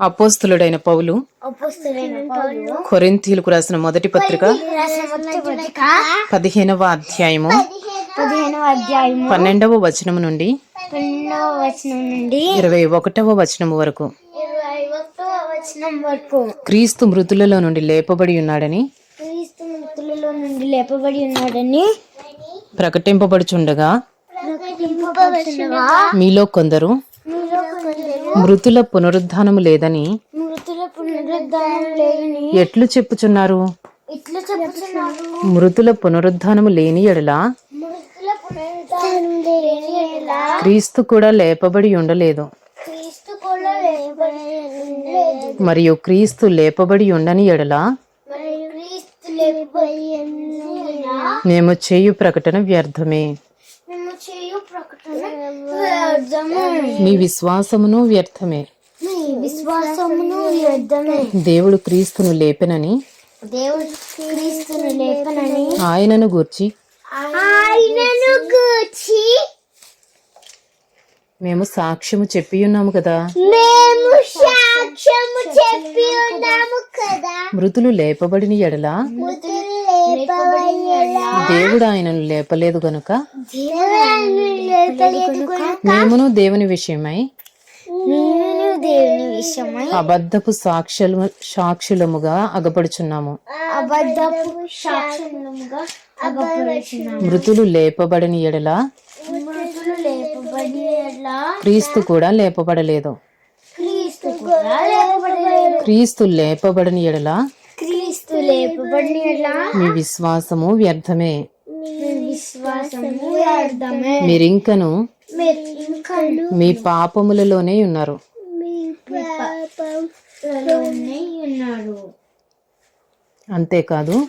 అపోస్తులుడైన పౌలు కొరింథీలకు రాసిన మొదటి పత్రిక పదిహేనవ అధ్యాయము పన్నెండవ వచనము నుండి పన్నెండవ వచనం నుండి ఇరవై ఒకటవ వచనము వరకు. క్రీస్తు మృతులలో నుండి లేపబడి ఉన్నాడని క్రీస్తు మృతులలో నుండి లేపబడి ఉన్నాడని ప్రకటింపబడుచుండగా మీలో కొందరు మృతుల పునరుద్ధానము లేదని మృతుల పునరుద్ధానం లేదని ఎట్లు చెప్పుచున్నారు? ఇట్లా మృతుల పునరుద్ధానము లేని ఎడల మృతుల పునరుద్ధానం లేని ఎడల క్రీస్తు కూడా లేపబడి ఉండలేదు. క్రీస్తు కూడా లేపబడి ఉండలేదు. మరియు క్రీస్తు లేపబడి ఉండని ఎడల మరియు క్రీస్తు లేపబడి ఉండగా మేము చేయు ప్రకటన వ్యర్థమే మేము చేయు ప్రకటన వ్యర్థము మీ విశ్వాసమును వ్యర్థమే. విశ్వాసమును వ్యర్థమే. దేవుడు క్రీస్తును లేపెనని దేవుడు క్రీస్తును లేపనని ఆయనను గూర్చి ఆయనను గూర్చి మేము సాక్ష్యము చెప్పి ఉన్నాము కదా. మేము సాక్ష్యము చెప్పి ఉన్నాము కదా. మృతులు లేపబడిన ఎడల దేవుడు ఆయనను లేపలేదు గనుక మేమును దేవుని విషయమై అబద్ధపు సాక్షులు సాక్షులముగా అగపడుచున్నాము. మృతులు లేపబడిన ఎడల క్రీస్తు కూడా లేపబడలేదు. క్రీస్తు లేపబడిన ఎడల మీ విశ్వాసము వ్యర్థమే. మీ విశ్వాసము వ్యర్థమే. మీరింకను మీ పాపములలోనే ఉన్నారు. మీ పాపంలోనే ఉన్నారు. అంతేకాదు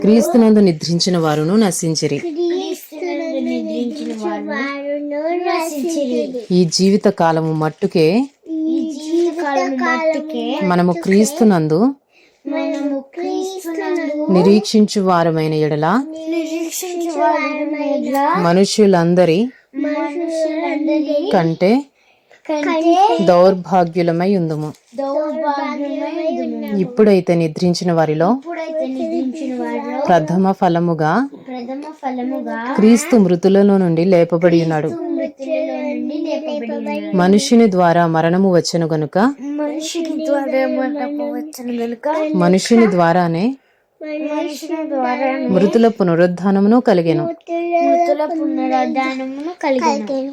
క్రీస్తునందు నిద్రించిన వారును నశించిరి. ఈ జీవిత కాలము మట్టుకే మనము క్రీస్తునందు నిరీక్షించు వారమైన ఎడల మనుషులందరి కంటే దౌర్భాగ్యులమై ఉందుము. ఇప్పుడైతే నిద్రించిన వారిలో ప్రథమ ఫలముగా క్రీస్తు మృతులలో నుండి లేపబడి ఉన్నాడు. ద్వారా మరణము వచ్చెను గనుక? మనుషుని ద్వారా మరణము వచ్చను గనుక? ద్వారానే మనుషుని ద్వారా మృతుల పునరుద్ధానమును కలిగెను. మృతుల పునరుద్ధానమును కలిగిన.